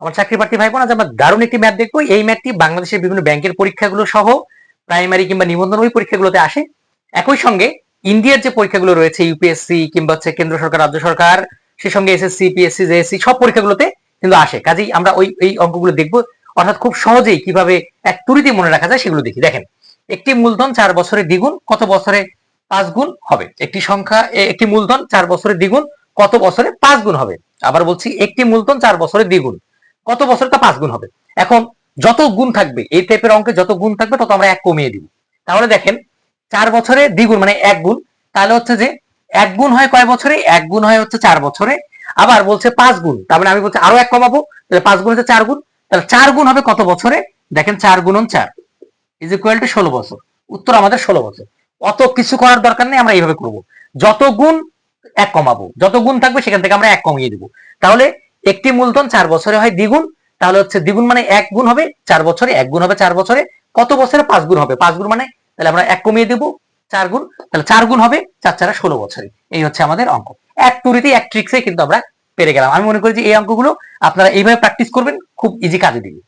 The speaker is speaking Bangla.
আমার চাকরি প্রার্থী ভাই বোন, আজ আমরা দারুণ একটি ম্যাথ দেখব। এই ম্যাথটি বাংলাদেশের বিভিন্ন ব্যাংকের পরীক্ষাগুলো সহ প্রাইমারি কিংবা নিবন্ধন ওই পরীক্ষাগুলোতে আসে। একই সঙ্গে ইন্ডিয়ার যে পরীক্ষাগুলো রয়েছে, ইউপিএসসি কিংবা হচ্ছে কেন্দ্র সরকার, রাজ্য সরকার, সেই সঙ্গে এসএসসি, পিএসসি, জেএসসি, সব পরীক্ষাগুলোতে কিন্তু আসে। কাজেই আমরা ওই, এই অঙ্কগুলো দেখব। অর্থাৎ খুব সহজেই কীভাবে এক তুরিতে মনে রাখা যায় সেগুলো দেখি। দেখেন, একটি মূলধন চার বছরে দ্বিগুণ, কত বছরে পাঁচ গুণ হবে? একটি সংখ্যা একটি মূলধন চার বছরে দ্বিগুণ, কত বছরে পাঁচ গুণ হবে? আবার বলছি, একটি মূলধন চার বছরে দ্বিগুণ। কত বছরে তা পাঁচ গুণ হবে? এখন যত গুণ থাকবে, এই টাইপের অঙ্কে যত গুণ থাকবে, তত আমরা এক কমিয়ে দিব। তাহলে দেখেন, চার বছরে দ্বিগুণ মানে এক গুণ, তাহলে হচ্ছে যে এক গুণ হয় কয় বছরে? এক গুণ হয় হচ্ছে চার বছরে। আবার বলছে পাঁচ গুণ, তার মানে আমি বলছি আরও এক কমাবো, তাহলে পাঁচ গুণ হচ্ছে চার গুণ। তাহলে চার গুণ হবে কত বছরে? দেখেন চার গুণন চার ইজ ইকুয়াল টু ষোলো বছর। উত্তর আমাদের ষোলো বছর। অত কিছু করার দরকার নেই, আমরা এইভাবে করব। যত গুণ এক কমাবো, যত গুণ থাকবে সেখান থেকে আমরা এক কমিয়ে দিব। তাহলে একটি মূলধন চার বছরে হয় দ্বিগুণ, তাহলে হচ্ছে দ্বিগুণ মানে এক গুণ হবে, চার বছরে এক গুণ হবে, চার বছরে কত বছরে পাঁচ গুণ হবে? পাঁচ গুণ মানে তাহলে আমরা এক কমিয়ে দেবো, চার গুণ, তাহলে চার গুণ হবে, চার চারা ষোলো বছরে। এই হচ্ছে আমাদের অঙ্ক। এক তুরিতে এক ট্রিক্সে কিন্তু আমরা পেরে গেলাম। আমি মনে করি যে এই অঙ্কগুলো আপনারা এইভাবে প্র্যাকটিস করবেন, খুব ইজি কাজে দিবে।